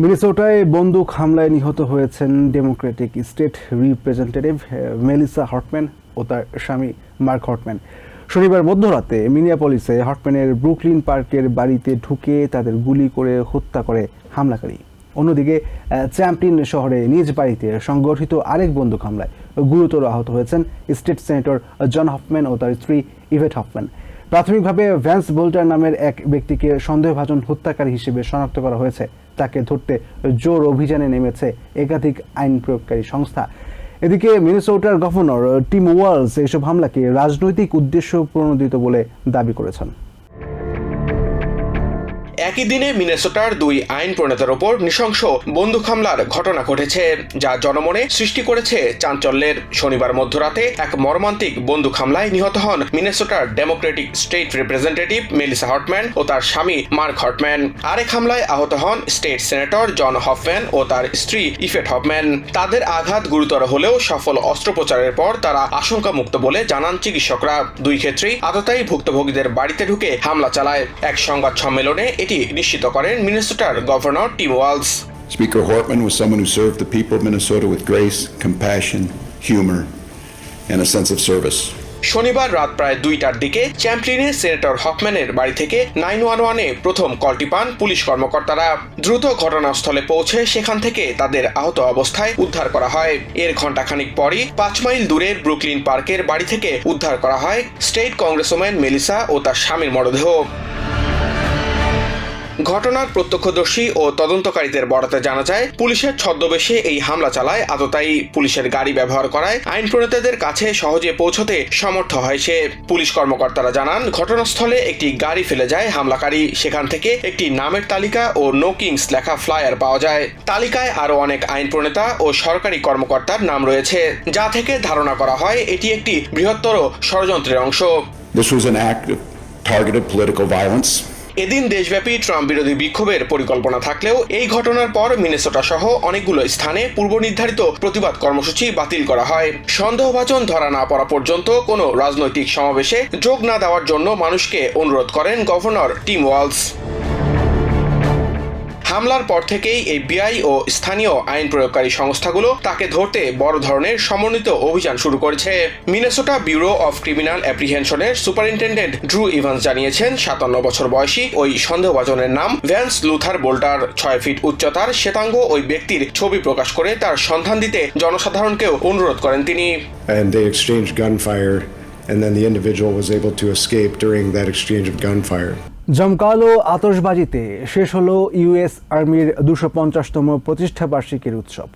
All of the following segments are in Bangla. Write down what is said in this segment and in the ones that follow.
মিনেসোটায় বন্দুক হামলায় নিহত হয়েছেন democratic state representative Melissa Hortman ও তার স্বামী মার্ক হটম্যান শনিবার মধ্যরাতে মিনিয়াপলিসে হটম্যানের ব্রুকলিন পার্কের বাড়িতে ঢুকে তাদের গুলি করে হত্যা করে হামলাকারী। অন্যদিকে আহ, চ্যাম্পিয়ন শহরে নিজ বাড়িতে সংগঠিত আরেক বন্দুক হামলায় গুরুতর আহত হয়েছেন স্টেট সেনেটর জন হফম্যান ও তার স্ত্রী ইভেট হফম্যান। প্রাথমিকভাবে ভ্যান্স বোল্টার নামের এক ব্যক্তিকে সন্দেহভাজন হত্যাকারী হিসেবে শনাক্ত করা হয়েছে। তাকে ধরতে জোর অভিযানে নেমেছে একাধিক আইন প্রয়োগকারী সংস্থা। এদিকে মিনেসোটার গভর্নর টিম ওয়ালস এসব হামলাকে রাজনৈতিক উদ্দেশ্য প্রণোদিত বলে দাবি করেছেন। একই দিনে মিনেসোটার দুই আইন প্রণেতার ওপর নৃশংস বন্দুক হামলার ঘটনা ঘটেছে, যা জনমনে সৃষ্টি করেছে চাঞ্চল্যের শনিবার মধ্যরাতে এক মর্মান্তিক বন্দুক হামলায় নিহত হন মিনেসোটার democratic state representative Melissa Hortman ও তার স্বামী মার্ক হটম্যান আরেক হামলায় আহত হন স্টেট সেনেটর জন হফম্যান ও তার স্ত্রী ইফেট হফম্যান তাদের আঘাত গুরুতর হলেও সফল অস্ত্রোপচারের পর তারা আশঙ্কামুক্ত বলে জানান চিকিৎসকরা। দুই ক্ষেত্রেই আততায়ী ভুক্তভোগীদের বাড়িতে ঢুকে হামলা চালায়। এক সংবাদ সম্মেলনে এটি নিশ্চিত করেন মিনেসোটার governor Tim Walz. Speaker Hortman was someone who served the people of Minnesota with grace, compassion, humor, and a sense of service. শনিবার রাত প্রায় দুইটার দিকে চ্যাম্পলিনে সেনেটর হফম্যানের বাড়ি থেকে নাইন ওয়ান ওয়ানে প্রথম কলটি পান পুলিশ কর্মকর্তারা। দ্রুত ঘটনাস্থলে পৌঁছে সেখান থেকে তাদের আহত অবস্থায় উদ্ধার করা হয়। এর ঘণ্টাখানিক পরই পাঁচ মাইল দূরের ব্রুকলিন পার্কের বাড়ি থেকে উদ্ধার করা হয় স্টেট কংগ্রেসম্যান মেলিসা ও তার স্বামীর মরদেহ। ঘটনার প্রত্যক্ষদর্শী ও তদন্তকারীদের বরাতে জানা যায়, পুলিশের ছদ্মবেশে এই হামলা চালায় আততায়ী পুলিশের গাড়ি ব্যবহার করায় আইন প্রণেতাদের কাছে সহজে পৌঁছতে সমর্থ হয় সে। পুলিশ কর্মকর্তারা জানান, ঘটনাস্থলে একটি গাড়ি ফেলে যায়। হামলাকারী সেখান থেকে একটি নামের তালিকা ও নো কিংস লেখা ফ্লায়ার পাওয়া যায়। তালিকায় আরও অনেক আইন প্রণেতা ও সরকারি কর্মকর্তার নাম রয়েছে, যা থেকে ধারণা করা হয় এটি একটি বৃহত্তর ষড়যন্ত্রের অংশ। This was an act of targeted political violence. এদিন দেশব্যাপী ট্রাম্প বিরোধী বিক্ষোভের পরিকল্পনা থাকলেও এই ঘটনার পর মিনেসোটা সহ অনেকগুলো স্থানে পূর্ব নির্ধারিত প্রতিবাদ কর্মসূচি বাতিল করা হয়। সন্দেহভাজন ধরা না পড়া পর্যন্ত কোনো রাজনৈতিক সমাবেশে যোগ না দেওয়ার জন্য মানুষকে অনুরোধ করেন গভর্নর টিম ওয়ালস। হামলার পর থেকেই এই বিআই ও স্থানীয় আইন প্রয়োগকারী সংস্থাগুলো তাকে ধরতে বড় ধরনের সমন্বিত অভিযান শুরু করেছে মিনেসোটা ব্যুরো অফ ক্রিমিনাল অ্যাপ্রিহেনশনের সুপারিনটেন্ডেন্ট ড্রু ইভান্স জানিয়েছেন, সাতান্ন বছর বয়সী ওই সন্দেহভাজনের নাম ভ্যান্স লুথার বোল্টার ছয় ফিট উচ্চতার শ্বেতাঙ্গ ওই ব্যক্তির ছবি প্রকাশ করে তার সন্ধান দিতে জনসাধারণকেও অনুরোধ করেন তিনি and then the individual was able to escape during that exchange of gunfire. জমকালো আতশবাজিতে শেষ হলো ইউএস আর্মির দুশো পঞ্চাশতম প্রতিষ্ঠা বার্ষিকীর উৎসব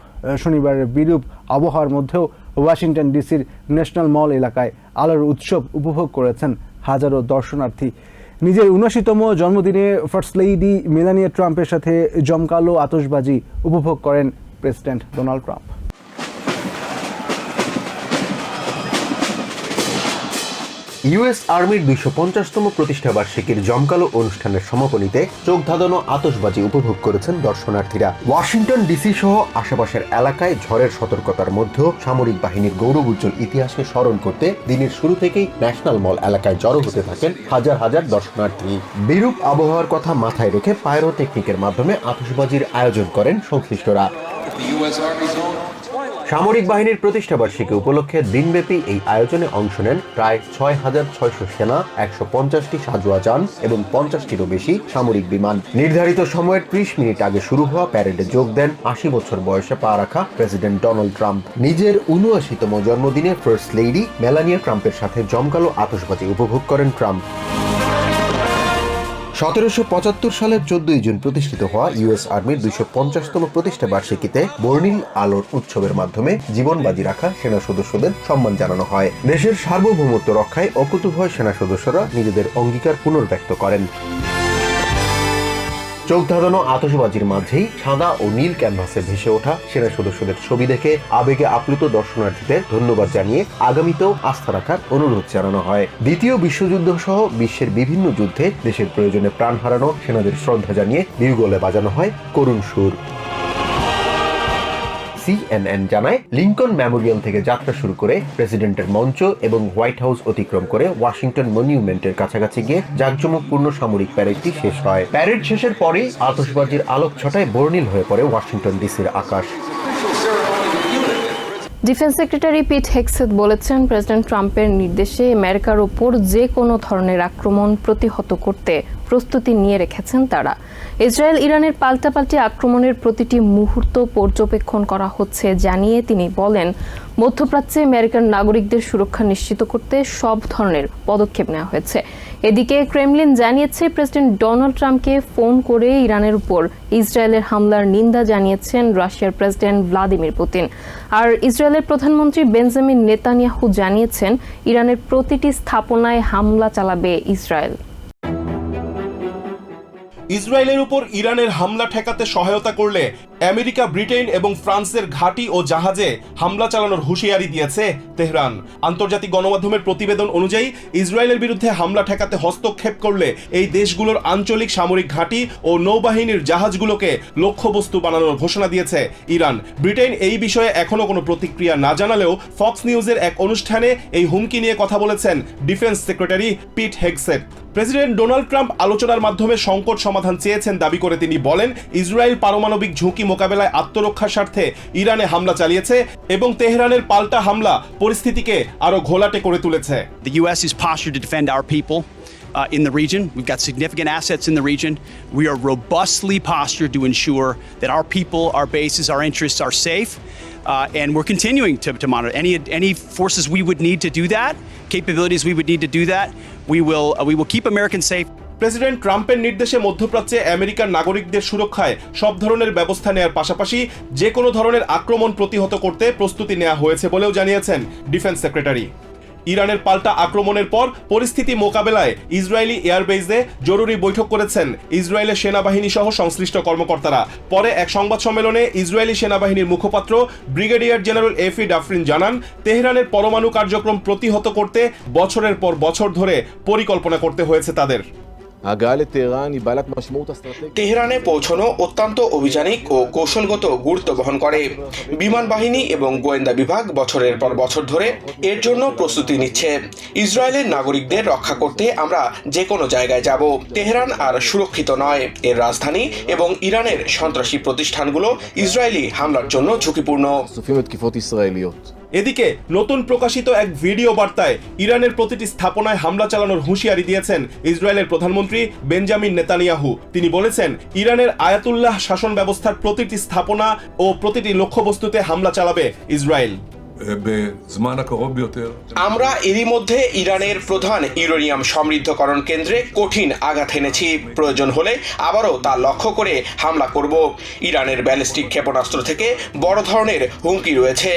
শনিবার বিরূপ আবহাওয়ার মধ্যেও ওয়াশিংটন ডিসির ন্যাশনাল মল এলাকায় আলোর উৎসব উপভোগ করেছেন হাজারো দর্শনার্থী। নিজের উনআশিতম জন্মদিনে ফার্স্ট লেডি মেলানিয়া ট্রাম্পের সাথে জমকালো আতশবাজি উপভোগ করেন প্রেসিডেন্ট ডোনাল্ড ট্রাম্প। ইউএস আর্মির দুইশো পঞ্চাশতম প্রতিষ্ঠা বার্ষিকীর জমকালো অনুষ্ঠানের সমাপনীতে চোখ ধাঁধানো আতশবাজি উপভোগ করেছেন দর্শনার্থীরা। ওয়াশিংটন ডিসি সহ আশেপাশের এলাকায় ঝড়ের সতর্কতার মধ্যেও সামরিক বাহিনীর গৌরব উজ্জ্বল ইতিহাসকে স্মরণ করতে দিনের শুরু থেকেই ন্যাশনাল মল এলাকায় জড়ো হতে থাকেন হাজার হাজার দর্শনার্থী। বিরূপ আবহাওয়ার কথা মাথায় রেখে পায়রো টেকনিকের মাধ্যমে আতশবাজির আয়োজন করেন সংশ্লিষ্টরা। সামরিক বাহিনীর প্রতিষ্ঠা বার্ষিকী উপলক্ষে দিনব্যাপী এই আয়োজনে অংশ নেন প্রায় ছয় হাজার ছয়শো সেনা, একশো পঞ্চাশটি সাজোয়া যান এবং পঞ্চাশটিরও বেশি সামরিক বিমান। নির্ধারিত সময়ের ত্রিশ মিনিট আগে শুরু হওয়া প্যারেডে যোগ দেন আশি বছর বয়সে পা রাখা প্রেসিডেন্ট ডোনাল্ড ট্রাম্প। নিজের উনআশিতম জন্মদিনে ফার্স্ট লেডি মেলানিয়া ট্রাম্পের সাথে জমকালো আতশবাজি উপভোগ করেন ট্রাম্প। সতেরোশো পঁচাত্তর সালের চোদ্দই জুন প্রতিষ্ঠিত হওয়া ইউএস আর্মির দুইশো পঞ্চাশতম প্রতিষ্ঠা বার্ষিকীতে বর্ণিল আলোর উৎসবের মাধ্যমে জীবন বাজি রাখা সেনা সদস্যদের সম্মান জানানো হয়। দেশের সার্বভৌমত্ব রক্ষায় অকুতুভয় সেনা সদস্যরা নিজেদের অঙ্গীকার পুনর্ব্যক্ত করেন। চোখ ধাঁধানো আতশবাজির মাঝেই সাদা ও নীল ক্যানভাসে ভেসে ওঠা সেনা সদস্যদের ছবি দেখে আবেগে আপ্লুত দর্শনার্থীদের ধন্যবাদ জানিয়ে আগামীতেও আস্থা রাখার অনুরোধ জানানো হয়। দ্বিতীয় বিশ্বযুদ্ধ সহ বিশ্বের বিভিন্ন যুদ্ধে দেশের প্রয়োজনে প্রাণ হারানো সেনাদের শ্রদ্ধা জানিয়ে বিউগলে বাজানো হয় করুণ সুর। সিএনএন জানায়, লিঙ্কন মেমোরিয়াল থেকে যাত্রা শুরু করে প্রেসিডেন্টের মঞ্চ এবং হোয়াইট হাউস অতিক্রম করে ওয়াশিংটন মনিউমেন্টের কাছাকাছি গিয়ে জাঁকজমকপূর্ণ সামরিক প্যারেডটি শেষ হয়। প্যারেড শেষের পরেই আতশবাজির আলোক ছটায় বর্ণিল হয়ে পড়ে ওয়াশিংটন ডিসির আকাশ। ডিফেন্স সেক্রেটারি পিট হেক্সেত বলেছেন প্রেসিডেন্ট ট্রাম্পের নির্দেশে আমেরিকার ওপর যে কোনো ধরনের আক্রমণ প্রতিহত করতে প্রস্তুতি নিয়ে রেখেছেন তারা। ইসরায়েল ইরানের পাল্টাপাল্টি আক্রমণের প্রতিটি মুহূর্ত পর্যবেক্ষণ করা হচ্ছে জানিয়ে তিনি বলেন, মধ্যপ্রাচ্যে আমেরিকার নাগরিকদের সুরক্ষা নিশ্চিত করতে সব ধরনের পদক্ষেপ নেওয়া হয়েছে। এদিকে ক্রেমলিন জানিয়েছে প্রেসিডেন্ট ডোনাল্ড ট্রাম্পকে ফোন করে ইরানের উপর ইসরায়েলের হামলার নিন্দা জানিয়েছেন রাশিয়ার প্রেসিডেন্ট ভ্লাদিমির পুতিন। আর ইসরায়েলের প্রধানমন্ত্রী বেঞ্জামিন নেতানিয়াহু জানিয়েছেন, ইরানের প্রতিটি স্থাপনায় হামলা চালাবে ইসরায়েল। ইসরায়েলের উপর ইরানের হামলা ঠেকাতে সহায়তা করলে আমেরিকা, ব্রিটেন এবং ফ্রান্সের ঘাঁটি ও জাহাজে হামলা চালানোর হুঁশিয়ারি দিয়েছে তেহরান। আন্তর্জাতিক গণমাধ্যমের প্রতিবেদন অনুযায়ী, ইসরায়েলের বিরুদ্ধে হামলা ঠেকাতে হস্তক্ষেপ করলে এই দেশগুলোর আঞ্চলিক সামরিক ঘাঁটি ও নৌবাহিনীর জাহাজগুলোকে লক্ষ্যবস্তু বানানোর ঘোষণা দিয়েছে ইরান। ব্রিটেন এই বিষয়ে এখনও কোনো প্রতিক্রিয়া না জানালেও ফক্স নিউজের এক অনুষ্ঠানে এই হুমকি নিয়ে কথা বলেছেন defence secretary Pete Hegseth. President Donald Trump আলোচনার মাধ্যমে সংকট সমাধান চেয়েছেন দাবি করে তিনি বলেন ইসরায়েল পারমাণবিক ঝুঁকি মোকাবেলায় আত্মরক্ষার স্বার্থে ইরানে হামলা চালিয়েছে এবং তেহরানের পাল্টা হামলা পরিস্থিতিকে আরও ঘোলাটে করে তুলেছে The U.S. is postured to defend our people uh, in the region. We've got significant assets in the region. We are robustly postured to ensure that our people, our bases, our interests are safe. Uh, and we're continuing to, to monitor any any forces we would need to do that, capabilities we would need to do that. We will uh, we will keep Americans safe. President ট্রাম্পের নির্দেশে মধ্যপ্রাচ্যে আমেরিকার নাগরিকদের সুরক্ষায় সব ধরনের ব্যবস্থা নেওয়ার পাশাপাশি যে কোনো ধরনের আক্রমণ প্রতিহত করতে প্রস্তুতি নেওয়া হয়েছে বলেও জানিয়েছেন ডিফেন্স সেক্রেটারি ইরানের পাল্টা আক্রমণের পর পরিস্থিতি মোকাবেলায় ইসরায়েলি এয়ারবেজে জরুরি বৈঠক করেছেন ইসরায়েলের সেনাবাহিনী সহ সংশ্লিষ্ট কর্মকর্তারা। পরে এক সংবাদ সম্মেলনে ইসরায়েলি সেনাবাহিনীর মুখপাত্র ব্রিগেডিয়ার জেনারেল এফি ডাফরিন জানান, তেহরানের পরমাণু কার্যক্রম প্রতিহত করতে বছরের পর বছর ধরে পরিকল্পনা করতে হয়েছে তাদের। তেহরানে পৌঁছানো অত্যন্ত অভিযানিক ও কৌশলগত গুরুত্ব বহন করে। বিমান বাহিনী এবং গোয়েন্দা বিভাগ বছরের পর বছর ধরে এর জন্য প্রস্তুতি নিচ্ছে। ইসরায়েলের নাগরিকদের রক্ষা করতে আমরা যে কোনো জায়গায় যাব। তেহরান আর সুরক্ষিত নয়। এর রাজধানী এবং ইরানের সন্ত্রাসী প্রতিষ্ঠানগুলো ইসরায়েলি হামলার জন্য ঝুঁকিপূর্ণ। এদিকে নতুন প্রকাশিত এক ভিডিও বার্তায় ইরানের প্রতিটি স্থাপনায় হামলা চালানোর হুঁশিয়ারি দিয়েছেন ইসরায়েলের প্রধানমন্ত্রী বেঞ্জামিন নেতানিয়াহু। তিনি বলেছেন ইরানের আয়াতুল্লাহ শাসন ব্যবস্থার প্রতিটি স্থাপনা ও প্রতিটি লক্ষ্যবস্তুতে হামলা চালাবে ইসরায়েল। আমরা এরই মধ্যে ইরানের প্রধান ইউরোনিয়াম সমৃদ্ধকরণ কেন্দ্রে কঠিন আঘাত এনেছি। প্রয়োজন হলে আবারও তা লক্ষ্য করে হামলা করব। ইরানের ব্যালিস্টিক ক্ষেপণাস্ত্র থেকে বড় ধরনের হুমকি রয়েছে।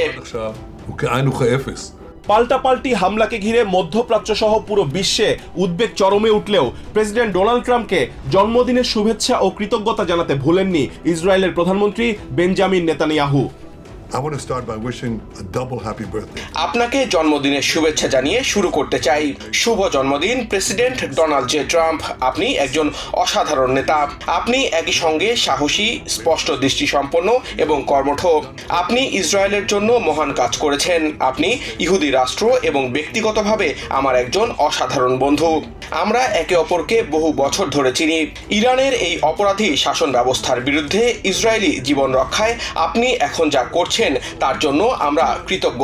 কেআনুখা এফেস পাল্টাপাল্টি হামলাকে ঘিরে মধ্যপ্রাচ্য সহ পুরো বিশ্বে উদ্বেগ চরমে উঠলেও প্রেসিডেন্ট ডোনাল্ড ট্রাম্পকে জন্মদিনের শুভেচ্ছা ও কৃতজ্ঞতা জানাতে ভুলেননি ইসরায়েলের প্রধানমন্ত্রী বেঞ্জামিন নেতানিয়াহু। আপনাকে জন্মদিনের শুভেচ্ছা জানিয়ে শুরু করতে চাই। শুভ জন্মদিন, প্রেসিডেন্ট ডোনাল্ড জে ট্রাম্প। আপনি একজন অসাধারণ নেতা। আপনি একই সঙ্গে সাহসী, স্পষ্ট দৃষ্টি সম্পন্ন এবং কর্মঠ। আপনি ইসরায়েলের জন্য মহান কাজ করেছেন। আপনি ইহুদি রাষ্ট্র এবং ব্যক্তিগতভাবে আমার একজন অসাধারণ বন্ধু। আমরা একে অপরকে বহু বছর ধরে চিনি। ইরানের এই অপরাধী শাসন ব্যবস্থার বিরুদ্ধে ইসরায়েলি জীবন রক্ষায় আপনি এখন যা করছেন তার জন্য আমরা কৃতজ্ঞ।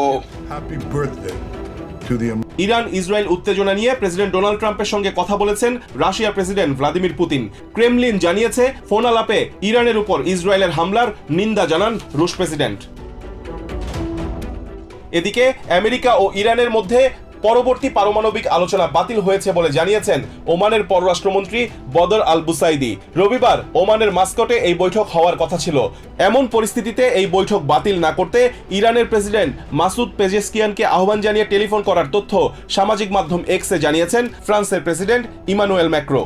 ইরান ইসরায়েল উত্তেজনা নিয়ে প্রেসিডেন্ট ডোনাল্ড ট্রাম্পের সঙ্গে কথা বলেছেন রাশিয়ার প্রেসিডেন্ট ভ্লাদিমির পুতিন। ক্রেমলিন জানিয়েছে ফোন আলাপে ইরানের উপর ইসরায়েলের হামলার নিন্দা জানান রুশ প্রেসিডেন্ট। এদিকে আমেরিকা ও ইরানের মধ্যে পরবর্তী পারমাণবিক আলোচনা বাতিল হয়েছে বলে জানিয়েছেন ওমানের পররাষ্ট্রমন্ত্রী বদর আল বুসাইদি রবিবার ওমানের মাস্কটে এই বৈঠক হওয়ার কথা ছিল। এমন পরিস্থিতিতে এই বৈঠক বাতিল না করতে ইরানের প্রেসিডেন্ট মাসুদ পেজেস্কিয়ানকে আহ্বান জানিয়ে টেলিফোন করার তথ্য সামাজিক মাধ্যম এক্সে জানিয়েছেন ফ্রান্সের president Emmanuel Macron.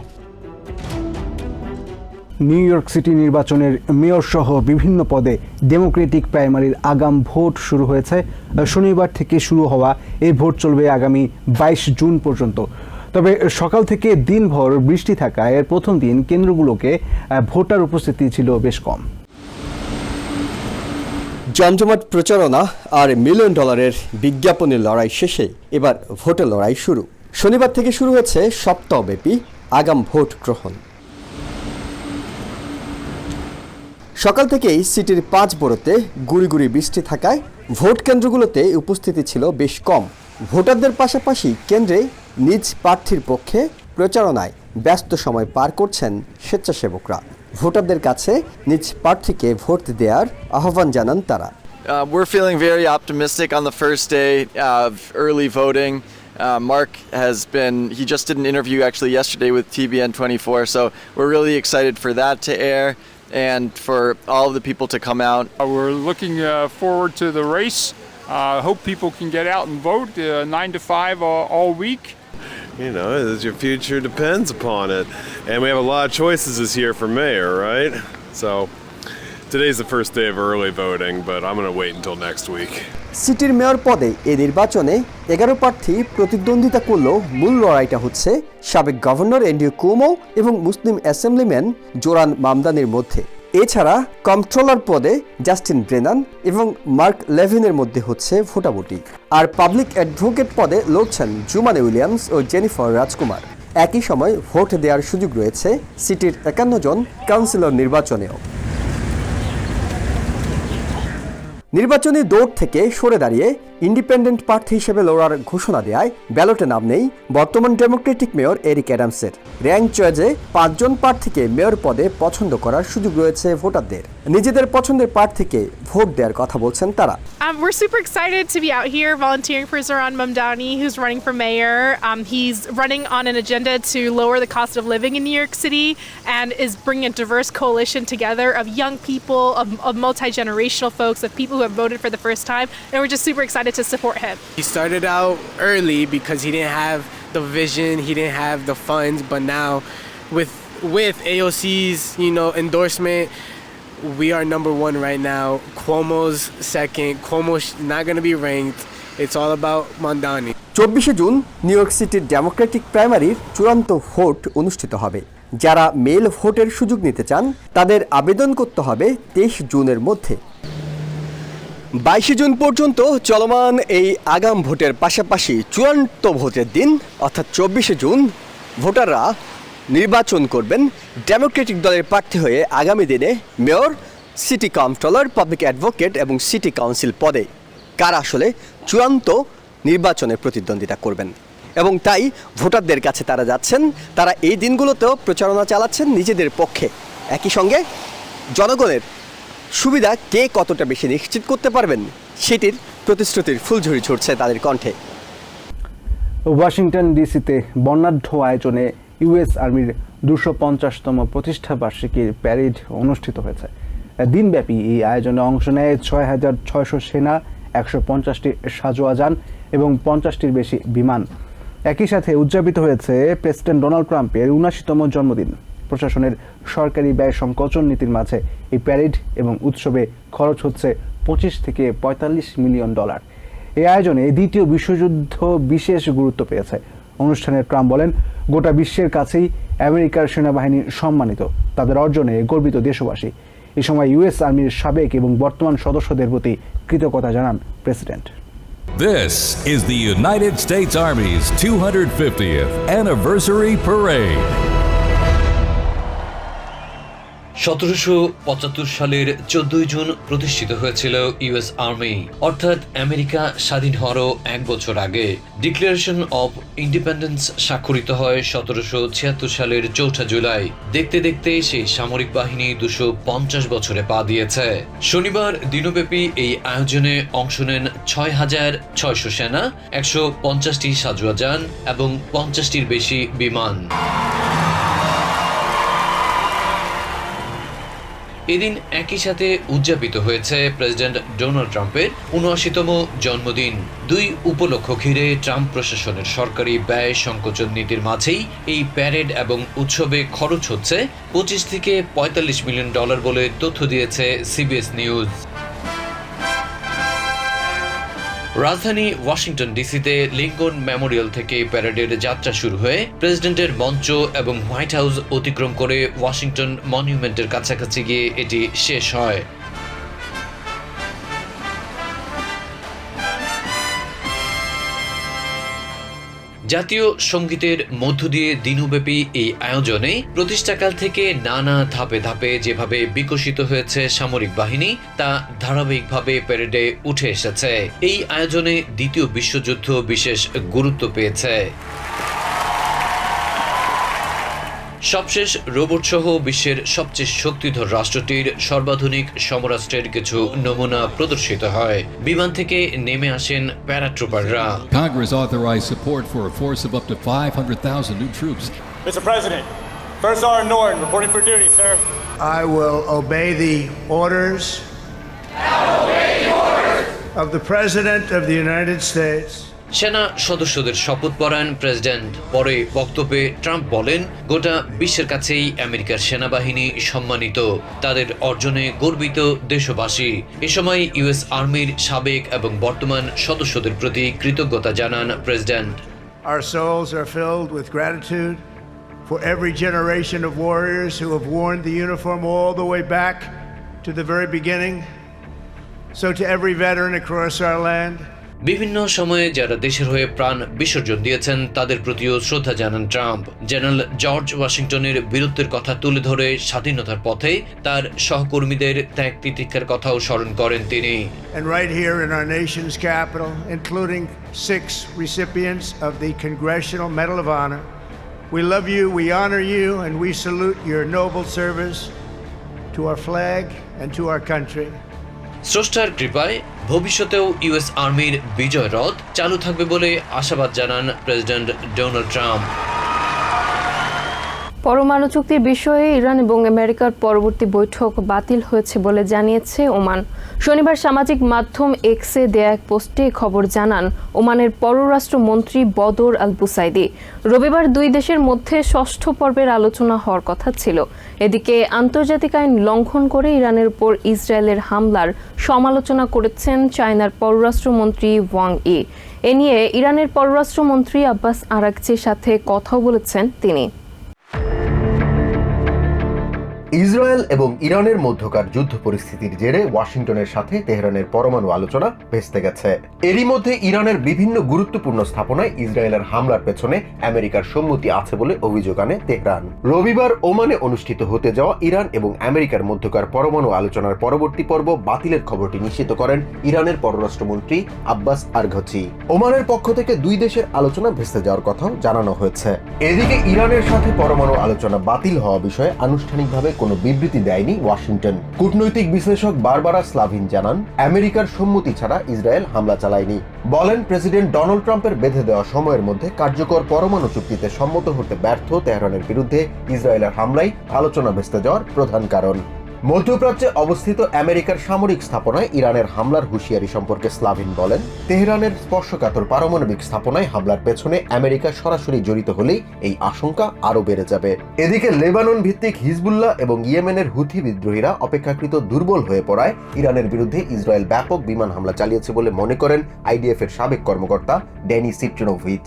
New York City নির্বাচনের মেয়র সহ বিভিন্ন পদে ডেমোক্রেটিক প্রাইমারির আগাম ভোট শুরু হয়েছে। শনিবার থেকে শুরু হওয়া এই ভোট চলবে আগামী বাইশ জুন পর্যন্ত। তবে সকাল থেকে দিনভর বৃষ্টি থাকায় এর প্রথম দিন কেন্দ্রগুলোকে ভোটার উপস্থিতি ছিল বেশ কম। জমজমাট প্রচারণা আর মিলিয়ন ডলারের বিজ্ঞাপনের লড়াই শেষে এবার ভোটের লড়াই শুরু। শনিবার থেকে শুরু হয়েছে সপ্তাহব্যাপী আগাম ভোট গ্রহণ। সকাল থেকেই সিটির পাঁচ বড়োতে গুড়ি গুড়ি বৃষ্টি থাকায় ভোট কেন্দ্রগুলোতে উপস্থিতি ছিল বেশ কম ভোটারদের পাশাপাশি কেন্দ্রে নিজ প্রার্থীর পক্ষে প্রচারণায় ব্যস্ত সময় পার করছেন স্বেচ্ছাসেবকরা ভোটারদের কাছে নিজ প্রার্থীকে ভোট দেওয়ার আহ্বান জানান তারা Uh, we're feeling very optimistic on the first day of early voting. Uh, Mark has been, he just did an interview actually yesterday with TBN 24, so we're really excited for that to air and for all of the people to come out. Uh, We're looking uh, forward to the race. Uh, hope people can get out and vote uh, 9 to 5 all, all week. You know, your future depends upon it. And we have a lot of choices this year for mayor, right? So today's the first day of early voting, but I'm going wait until next week. সিটির মেয়র পদে এই নির্বাচনে এগারো প্রার্থী প্রতিদ্বন্দ্বিতা করলেও মূল লড়াইটা হচ্ছে সাবেক গভর্নর এন্ডিও কুমো এবং মুসলিম অ্যাসেম্বলিম্যান জোরান মামদানির মধ্যে। এছাড়া কন্ট্রোলার পদে জাস্টিন ব্রেনান এবং মার্ক লেভিনের মধ্যে হচ্ছে ভোটাভুটি। আর পাবলিক অ্যাডভোকেট পদে লড়ছেন জুমানে উইলিয়ামস ও জেনিফার রাজকুমার। একই সময় ভোট দেওয়ার সুযোগ রয়েছে সিটির একান্ন জন কাউন্সিলর নির্বাচনেও। নির্বাচনী দৌড় থেকে সরে দাঁড়িয়ে ইন্ডিপেন্ডেন্ট প্রার্থী হিসেবে লড়ার ঘোষণা দেয় ব্যালটে নাম নেই বর্তমান ডেমোক্রেটিক মেয়র এরিক অ্যাডামসের র্যাঙ্ক চয়েজে পাঁচজন প্রার্থীকে মেয়র পদে পছন্দ করার সুযোগ রয়েছে ভোটারদের নিজেদের পছন্দের প্রার্থীকে ভোট দেওয়ার কথা বলছেন তারা Um, we're super excited to be out here volunteering for Zoran Mamdani, who's running for mayor. Um, he's running on an agenda to lower the cost of living in New York City and is bringing a diverse coalition together of young people, of, of multi generational folks, of people who have voted for the first time. And we're just super excited to support him. He started out early because he didn't have the vision, he didn't have the funds, but now with with AOC's, you know, endorsement, we are number one right now. Cuomo's second. Cuomo's not going to be ranked. It's all about Mondani. চব্বিশে জুন নিউ ইয়র্ক সিটির ডেমোক্রেটিক প্রাইমারির চূড়ান্ত ভোট অনুষ্ঠিত হবে যারা মেল ভোটের সুযোগ নিতে চান তাদের আবেদন করতে হবে তেইশ জুনের মধ্যে বাইশে জুন পর্যন্ত চলমান এই আগাম ভোটের পাশাপাশি চূড়ান্ত ভোটের দিন, অর্থাৎ চব্বিশে জুন, ভোটাররা নির্বাচন করবেন ডেমোক্রেটিক দলের প্রার্থী হয়ে আগামী দিনে mayor, city councillor public advocate এবং সিটি কাউন্সিল পদে। কারা আসলে চূড়ান্ত নির্বাচনে প্রতিদ্বন্দ্বিতা করবেন? এবং তাই ভোটারদের কাছে তারা যাচ্ছেন, তারা এই দিনগুলোতেও প্রচারণা চালাচ্ছেন নিজেদের পক্ষে। একই সঙ্গে জনগণের সুবিধা কে কতটা বেশি নিশ্চিত করতে পারবেন? সেটির প্রতিশ্রুতির ফুলঝুরি ছড়ছে তাদের কণ্ঠে। ওয়াশিংটন ডিসিতে বর্ণাঢ্য আয়োজনে ইউএস আর্মির দুশো পঞ্চাশতম প্রতিষ্ঠা বার্ষিকীর প্যারেড অনুষ্ঠিত হয়েছে। দিনব্যাপী এই আয়োজনে অংশ নেয় ছয় হাজার ছয়শো সেনা, একশো পঞ্চাশটি সাজোয়া যান এবং পঞ্চাশটির বেশি বিমান। একই সাথে উদযাপিত হয়েছে প্রেসিডেন্ট ডোনাল্ড ট্রাম্পের উনাশিতম জন্মদিন। প্রশাসনের সরকারি ব্যয় সংকোচন নীতির মাঝে এই প্যারেড এবং উৎসবে খরচ হচ্ছে পঁচিশ থেকে পঁয়তাল্লিশ মিলিয়ন ডলার। এই আয়োজনে দ্বিতীয় বিশ্বযুদ্ধ বিশেষ গুরুত্ব পেয়েছে। অনুষ্ঠানে ট্রাম্প বলেন, গোটা বিশ্বের কাছেই আমেরিকার সেনাবাহিনী সম্মানিত, তাদের অর্জনে গর্বিত দেশবাসী। এ সময় ইউএস আর্মির সাবেক এবং বর্তমান সদস্যদের প্রতি কৃতজ্ঞতা জানান president. This is the United States Army's 250th Anniversary Parade. সতেরোশো পঁচাত্তর সালের চোদ্দই জুন প্রতিষ্ঠিত হয়েছিল ইউএস আর্মি। অর্থাৎ আমেরিকা স্বাধীন হওয়ারও এক বছর আগে। ডিক্লারেশন অব ইন্ডিপেন্ডেন্স স্বাক্ষরিত হয় সতেরোশো ছিয়াত্তর সালের চৌঠা জুলাই। দেখতে দেখতে সেই সামরিক বাহিনী দুশো পঞ্চাশ বছরে পা দিয়েছে। শনিবার দিনব্যাপী এই আয়োজনে অংশ নেন ছয় হাজার ছয়শো সেনা, একশো পঞ্চাশটি সাজুয়া যান এবং পঞ্চাশটির বেশি বিমান। এদিন একই সাথে উদযাপিত হয়েছে প্রেসিডেন্ট ডোনাল্ড ট্রাম্পের উনআশিতম জন্মদিন। দুই উপলক্ষ ঘিরে ট্রাম্প প্রশাসনের সরকারি ব্যয় সংকোচন নীতির মাঝেই এই প্যারেড এবং উৎসবে খরচ হচ্ছে পঁচিশ থেকে পঁয়তাল্লিশ মিলিয়ন ডলার বলে তথ্য দিয়েছে সিবিএস নিউজ। রাজধানী ওয়াশিংটন ডিসিতে লিঙ্কন মেমোরিয়াল থেকে প্যারেডের যাত্রা শুরু হয়ে প্রেসিডেন্টের মঞ্চ এবং হোয়াইট হাউস অতিক্রম করে ওয়াশিংটন মনিউমেন্টের কাছাকাছি গিয়ে এটি শেষ হয়। জাতীয় সঙ্গীতের মধ্য দিয়ে দিনব্যাপী এই আয়োজনে প্রতিষ্ঠাকাল থেকে নানা ধাপে ধাপে যেভাবে বিকশিত হয়েছে সামরিক বাহিনী, তা ধারাবাহিকভাবে প্যারেডে উঠে এসেছে। এই আয়োজনে দ্বিতীয় বিশ্বযুদ্ধ বিশেষ গুরুত্ব পেয়েছে। সবশেষ রোবট সহ বিশ্বের সবচেয়ে শক্তিধর রাষ্ট্রটির সর্বাধুনিক সমরাষ্ট্রের কিছু নমুনা প্রদর্শিত হয় বিমান থেকে নেমে আসেন প্যারাট্রুপাররা Congress authorized support for a force of up to 500,000 new troops. Mr. President, First Sergeant Norton reporting for duty, sir. I will obey the orders of the President of the United States. সেনা সদস্যদের শপথ পড়ান প্রেসিডেন্ট পরে বক্তব্যে ট্রাম্প বলেন গোটা বিশ্বের কাছেই আমেরিকার সেনাবাহিনী সম্মানিত তাদের অর্জনে গর্বিত দেশবাসী এ সময় ইউএস আর্মির সাবেক এবং বর্তমান সদস্যদের প্রতি কৃতজ্ঞতা জানান president Our souls are filled with gratitude for every generation of warriors who have worn the uniform all the way back to the very beginning. So, to every veteran across our land, বিভিন্ন সময়ে যারা দেশের হয়ে প্রাণ বিসর্জন দিয়েছেন তাদের প্রতিও শ্রদ্ধা জানান ট্রাম্প জেনারেল জর্জ ওয়াশিংটনের বীরত্বের কথা তুলে ধরে স্বাধীনতার পথে তার সহকর্মীদের ত্যাগ তিতিক্ষার কথাও স্মরণ করেন তিনি We love you, we honor you, and we salute your noble service to our flag and to our country. স্রষ্টার কৃপায় ভবিষ্যতেও ইউএস আর্মির বিজয় রথ চালু থাকবে বলে আশাবাদ জানান প্রেসিডেন্ট ডোনাল্ড ট্রাম্প। পরমাণু চুক্তির বিষয়ে ইরান এবং আমেরিকার পরবর্তী বৈঠক বাতিল হয়েছে বলে জানিয়েছে ওমান। শনিবার সামাজিক মাধ্যম এক্সে দেয়া এক পোস্টে খবর জানান, ওমানের পররাষ্ট্রমন্ত্রী বদর আল বুসাইদি রবিবার দুই দেশের মধ্যে ষষ্ঠ পর্বের আলোচনা হওয়ার কথা ছিল। এদিকে আন্তর্জাতিক আইন লঙ্ঘন করে ইরানের উপর ইসরায়েলের হামলার সমালোচনা করেছেন চায়নার পররাষ্ট্রমন্ত্রী ওয়াং ই। এ নিয়ে ইরানের পররাষ্ট্রমন্ত্রী আব্বাস আরাকচির সাথে কথাও বলেছেন তিনি। ইসরায়েল এবং ইরানের মধ্যকার যুদ্ধ পরিস্থিতির জেরে ওয়াশিংটনের সাথে তেহরানের পরমাণু আলোচনা ভেস্তে গেছে। এরই মধ্যে ইরানের বিভিন্ন গুরুত্বপূর্ণ স্থাপনায় ইসরায়েলের হামলার পেছনে আমেরিকার সম্মতি আছে বলে অভিযোগ আনে তেহরান। রবিবার ওমানে অনুষ্ঠিত হতে যাওয়া ইরান এবং আমেরিকার মধ্যকার পরমাণু আলোচনার পরবর্তী পর্ব বাতিলের খবরটি নিশ্চিত করেন ইরানের পররাষ্ট্রমন্ত্রী আব্বাস আরঘচি। ওমানের পক্ষ থেকে দুই দেশের আলোচনা ভেস্তে যাওয়ার কথাও জানানো হয়েছে। এদিকে ইরানের সাথে পরমাণু আলোচনা বাতিল হওয়া বিষয়ে আনুষ্ঠানিকভাবে কোনো বিবৃতি দেয়নি ওয়াশিংটন। কূটনৈতিক বিশ্লেষক বারবারা স্লাভিন জানান, আমেরিকার সম্মতি ছাড়া ইসরায়েল হামলা চালায়নি। বলেন, প্রেসিডেন্ট ডোনাল্ড ট্রাম্পের বেঁধে দেওয়া সময়ের মধ্যে কার্যকর পরমাণু চুক্তিতে সম্মত হতে ব্যর্থ তেহরানের বিরুদ্ধে ইসরায়েলের হামলাই আলোচনা ভেস্তে যাওয়ার প্রধান কারণ। মধ্যপ্রাচ্যে অবস্থিত আমেরিকার সামরিক স্থাপনায় ইরানের হামলার হুঁশিয়ারি সম্পর্কে স্লাভিন বলেন, তেহরানের স্পর্শকাতর পারমাণবিক স্থাপনায় হামলার পেছনে আমেরিকা সরাসরি জড়িত হলেই এই আশঙ্কা আরও বেড়ে যাবে। এদিকে লেবানন ভিত্তিক হিজবুল্লাহ এবং ইয়েমেনের হুথি বিদ্রোহীরা অপেক্ষাকৃত দুর্বল হয়ে পড়ায় ইরানের বিরুদ্ধে ইসরায়েল ব্যাপক বিমান হামলা চালিয়েছে বলে মনে করেন আইডিএফ এর সাবেক কর্মকর্তা ড্যানি সিট্রিনোভিচ।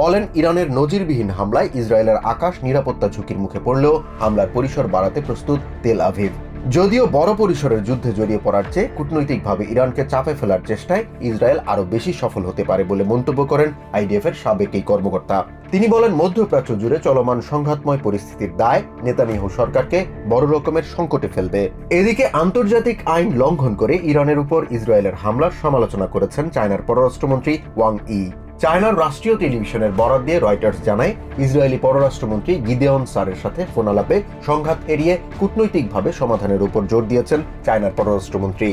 বলেন, ইরানের নজিরবিহীন হামলায় ইসরায়েলের আকাশ নিরাপত্তা ঝুঁকির মুখে পড়লেও হামলার পরিসর বাড়াতে প্রস্তুত তেল আভিভ। যদিও বড় পরিসরের যুদ্ধে জড়িয়ে পড়ার চেয়ে কূটনৈতিকভাবে ইরানকে চাপে ফেলার চেষ্টায় ইসরায়েল আরও বেশি সফল হতে পারে বলে মন্তব্য করেন আইডিএফ এর সাবেক এই কর্মকর্তা। তিনি বলেন, মধ্যপ্রাচ্য জুড়ে চলমান সংঘাতময় পরিস্থিতির দায় নেতানিয়াহু সরকারকে বড় রকমের সংকটে ফেলবে। এদিকে আন্তর্জাতিক আইন লঙ্ঘন করে ইরানের উপর ইসরায়েলের হামলার সমালোচনা করেছেন চায়নার পররাষ্ট্রমন্ত্রী ওয়াং ই। চায়নার রাষ্ট্রীয় টেলিভিশনের বরাদ দিয়ে রয়টার্স জানায়, ইসরায়েলি পররাষ্ট্রমন্ত্রী গিদেয়ন সারের সাথে ফোনালাপে সংঘাত এড়িয়ে কূটনৈতিকভাবে সমাধানের উপর জোর দিয়েছেন চায়নার পররাষ্ট্রমন্ত্রী।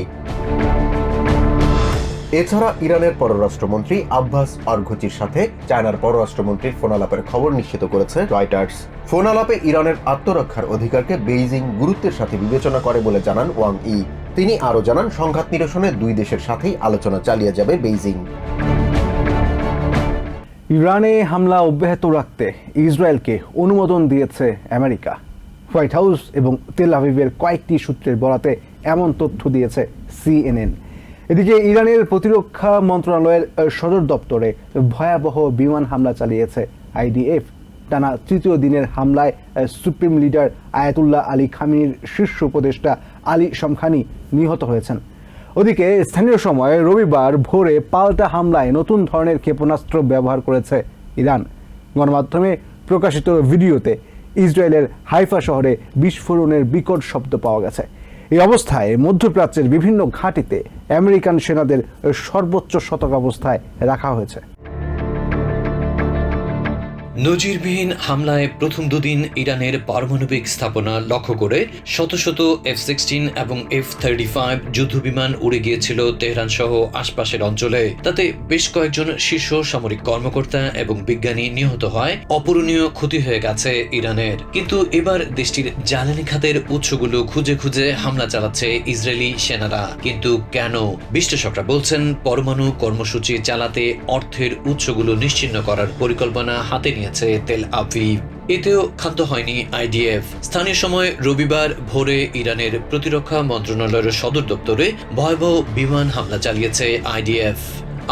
এছাড়া ইরানের পররাষ্ট্রমন্ত্রী আব্বাস আরঘচির সাথে চায়নার পররাষ্ট্রমন্ত্রীর ফোনালাপের খবর নিশ্চিত করেছে রয়টার্স। ফোনালাপে ইরানের আত্মরক্ষার অধিকারকে বেইজিং গুরুত্বের সাথে বিবেচনা করে বলে জানান ওয়াং ই। তিনি আরও জানান, সংঘাত নিরসনে দুই দেশের সাথেই আলোচনা চালিয়ে যাবে বেইজিং। ইরানে হামলা অব্যাহত রাখতে ইসরায়েলকে অনুমোদন দিয়েছে আমেরিকা। হোয়াইট হাউস এবং তেল আভিভের কয়েকটি সূত্রের বরাতে এমন তথ্য দিয়েছে সিএনএন। এদিকে ইরানের প্রতিরক্ষা মন্ত্রণালয়ের সদর দপ্তরে ভয়াবহ বিমান হামলা চালিয়েছে আইডিএফ। টানা তৃতীয় দিনের হামলায় সুপ্রিম লিডার আয়াতুল্লাহ আলী খামির শীর্ষ উপদেষ্টা আলী শমখানি নিহত হয়েছেন। ওদিকে স্থানীয় সময় রবিবার ভোরে পাল্টা হামলায় নতুন ধরনের ক্ষেপণাস্ত্র ব্যবহার করেছে ইরান। গণমাধ্যমে প্রকাশিত ভিডিওতে ইসরায়েলের হাইফা শহরে বিস্ফোরণের বিকট শব্দ পাওয়া গেছে। এই অবস্থায় মধ্যপ্রাচ্যের বিভিন্ন ঘাঁটিতে আমেরিকান সেনাদের সর্বোচ্চ শতক অবস্থায় রাখা হয়েছে। নজিরবিহীন হামলায় প্রথম দুদিন ইরানের পারমাণবিক স্থাপনা লক্ষ্য করে শত শত এফ সিক্সটিন এবং এফ থার্টি ফাইভ যুদ্ধবিমান উড়ে গিয়েছিল তেহরান সহ আশপাশের অঞ্চলে। তাতে বেশ কয়েকজন শীর্ষ সামরিক কর্মকর্তা এবং বিজ্ঞানী নিহত হয়। অপূরণীয় ক্ষতি হয়ে গেছে ইরানের। কিন্তু এবার দেশটির জ্বালানি খাতের উৎসগুলো খুঁজে খুঁজে হামলা চালাচ্ছে ইসরায়েলি সেনারা। কিন্তু কেন? বিশ্লেষকরা বলছেন, পরমাণু কর্মসূচি চালাতে অর্থের উৎসগুলো নিশ্চিন্ন করার পরিকল্পনা হাতে নিয়েছে তেল আভিভ এতেও খাদ্য হয়নি আইডিএফ। স্থানীয় সময় রবিবার ভোরে ইরানের প্রতিরক্ষা মন্ত্রণালয়ের সদর দপ্তরে ভয়াবহ বিমান হামলা চালিয়েছে আইডিএফ।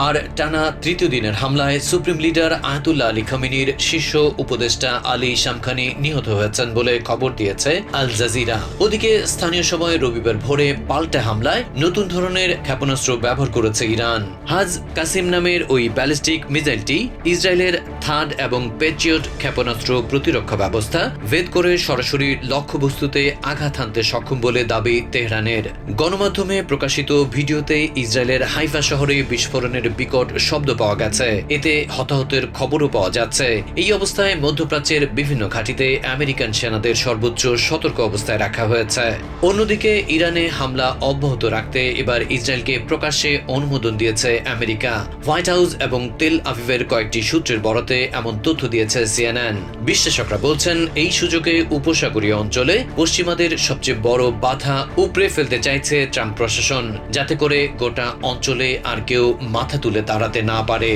আর টানা তৃতীয় দিনের হামলায় সুপ্রিম লিডার আয়াতুল্লাহ আলী খামিনির শীর্ষ উপদেষ্টা আলী শামখানি নিহত হয়েছেন বলে খবর দিয়েছে আল জাজিরা। ওদিকে স্থানীয় সময় রবিবার ভোরে পাল্টা হামলায় নতুন ধরনের ক্ষেপণাস্ত্র ব্যবহার করেছে ইরান। হাজ কাসিম নামের ওই ব্যালিস্টিক মিসাইলটি ইসরায়েলের থার্ড এবং পেট্রিয়ট ক্ষেপণাস্ত্র প্রতিরক্ষা ব্যবস্থা ভেদ করে সরাসরি লক্ষ্যবস্তুতে আঘাত হানতে সক্ষম বলে দাবি তেহরানের। গণমাধ্যমে প্রকাশিত ভিডিওতে ইসরায়েলের হাইফা শহরে বিস্ফোরণের বিকট শব্দ পাওয়া গেছে। এতে হতাহতের খবরও পাওয়া যাচ্ছে। এই অবস্থায় মধ্যপ্রাচ্যের বিভিন্ন ঘাঁটিতে আমেরিকান সেনাদের সর্বোচ্চ সতর্ক অবস্থায় রাখা হয়েছে। অন্যদিকে ইরানে হামলা অব্যাহত রাখতে এবার ইসরায়েলকে প্রকাশ্যে অনুমোদন দিয়েছে আমেরিকা। হোয়াইট হাউস এবং তেল আভিভের কয়েকটি সূত্রের বরাতে এমন তথ্য দিয়েছে সিএনএন। বিশ্লেষকরা বলছেন, এই সুযোগে উপসাগরীয় অঞ্চলে পশ্চিমাদের সবচেয়ে বড় বাধা উপড়ে ফেলতে চাইছে ট্রাম্প প্রশাসন। যাতে করে গোটা অঞ্চলে আর কেউ মাথা তুলে দাঁড়াতে না পারে।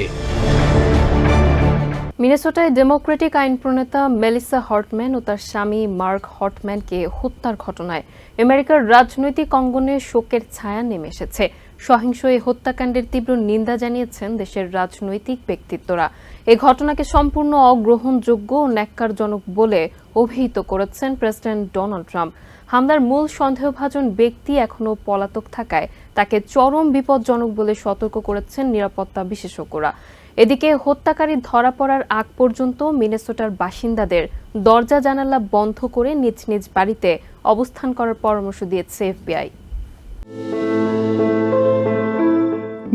মিনেসোটায় ডেমোক্রেটিক আইন প্রণেতা মেলিসা হর্টম্যান ও তার স্বামী মার্ক হর্টম্যানকে হত্যার ঘটনায় আমেরিকার রাজনৈতিক অঙ্গনে শোকের ছায়া নেমে এসেছে। সহিংস এই হত্যাকাণ্ডের তীব্র নিন্দা জানিয়েছেন দেশের রাজনৈতিক ব্যক্তিত্বরা। এ ঘটনাকে সম্পূর্ণ অগ্রহণযোগ্য ও ন্যাক্কারজনক বলে অভিহিত করেছেন প্রেসিডেন্ট ডোনাল্ড ট্রাম্প। হামলার মূল সন্দেহভাজন ব্যক্তি এখনও পলাতক থাকায় তাকে চরম বিপজ্জনক বলে সতর্ক করেছেন নিরাপত্তা বিশেষজ্ঞরা। এদিকে হত্যাকারী ধরা পড়ার আগ পর্যন্ত মিনেসোটার বাসিন্দাদের দরজা জানালা বন্ধ করে নিজ নিজ বাড়িতে অবস্থান করার পরামর্শ দিয়েছে এফবিআই।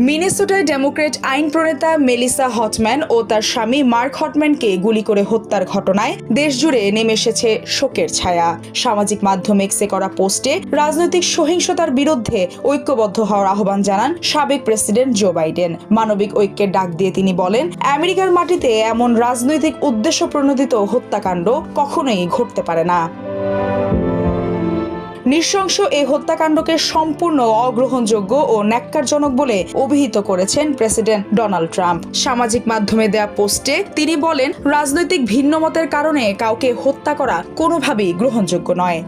মিনেসোটায় ডেমোক্রেট আইন প্রণেতা মেলিসা হটম্যান ও তার স্বামী মার্ক হটম্যানকে গুলি করে হত্যার ঘটনায় দেশজুড়ে নেমে এসেছে শোকের ছায়া। সামাজিক মাধ্যমে এক্সে করা পোস্টে রাজনৈতিক সহিংসতার বিরুদ্ধে ঐক্যবদ্ধ হওয়ার আহ্বান জানান সাবেক প্রেসিডেন্ট জো বাইডেন। মানবিক ঐক্যের ডাক দিয়ে তিনি বলেন, আমেরিকার মাটিতে এমন রাজনৈতিক উদ্দেশ্য প্রণোদিত হত্যাকাণ্ড কখনোই ঘটতে পারে না। নৃশংস এই হত্যাকাণ্ডকে সম্পূর্ণ অগ্রহণযোগ্য ও ন্যাক্কারজনক বলে অভিহিত করেছেন প্রেসিডেন্ট ডোনাল্ড ট্রাম্প। সামাজিক মাধ্যমে দেয়া পোস্টে তিনি বলেন, রাজনৈতিক ভিন্নমতের কারণে কাউকে হত্যা করা কোনোভাবেই গ্রহণযোগ্য নয়।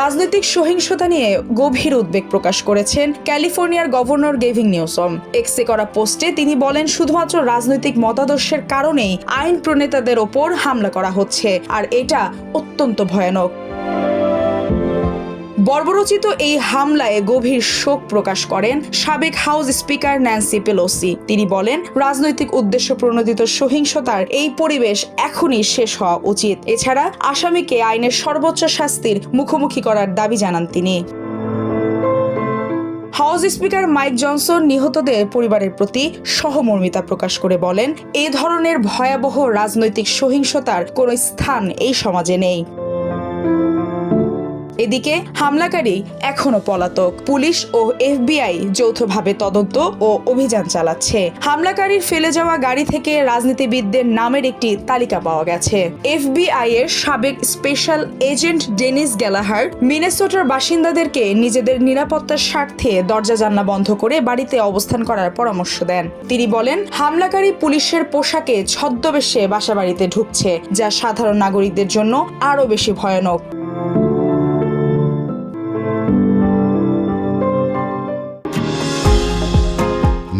রাজনৈতিক সহিংসতা নিয়ে গভীর উদ্বেগ প্রকাশ করেছেন ক্যালিফোর্নিয়ার গভর্নর গেভিং নিউসম। এক্সে করা পোস্টে তিনি বলেন, শুধুমাত্র রাজনৈতিক মতাদর্শের কারণেই আইন প্রণেতাদের ওপর হামলা করা হচ্ছে, আর এটা অত্যন্ত ভয়ানক। বর্বরচিত এই হামলায় গভীর শোক প্রকাশ করেন সাবেক হাউস স্পিকার ন্যান্সি পেলোসি। তিনি বলেন, রাজনৈতিক উদ্দেশ্য প্রণোদিত সহিংসতার এই পরিবেশ এখনই শেষ হওয়া উচিত। এছাড়া আসামিকে আইনের সর্বোচ্চ শাস্তির মুখোমুখি করার দাবি জানান তিনি। হাউস স্পিকার মাইক জনসন নিহতদের পরিবারের প্রতি সহমর্মিতা প্রকাশ করে বলেন, এ ধরনের ভয়াবহ রাজনৈতিক সহিংসতার কোনো স্থান এই সমাজে নেই। এদিকে হামলাকারী এখনও পলাতক। পুলিশ ও এফবিআই যৌথভাবে তদন্ত ও অভিযান চালাচ্ছে। হামলাকারীর ফেলে যাওয়া গাড়ি থেকে রাজনীতিবিদদের নামের একটি তালিকা পাওয়া গেছে। এফবিআই এর সাবেক স্পেশাল এজেন্ট ডেনিস গ্যালাহার মিনেসোটার বাসিন্দাদেরকে নিজেদের নিরাপত্তার স্বার্থে দরজা জানলা বন্ধ করে বাড়িতে অবস্থান করার পরামর্শ দেন। তিনি বলেন, হামলাকারী পুলিশের পোশাকে ছদ্মবেশে বাসাবাড়িতে ঢুকছে, যা সাধারণ নাগরিকদের জন্য আরও বেশি ভয়ানক।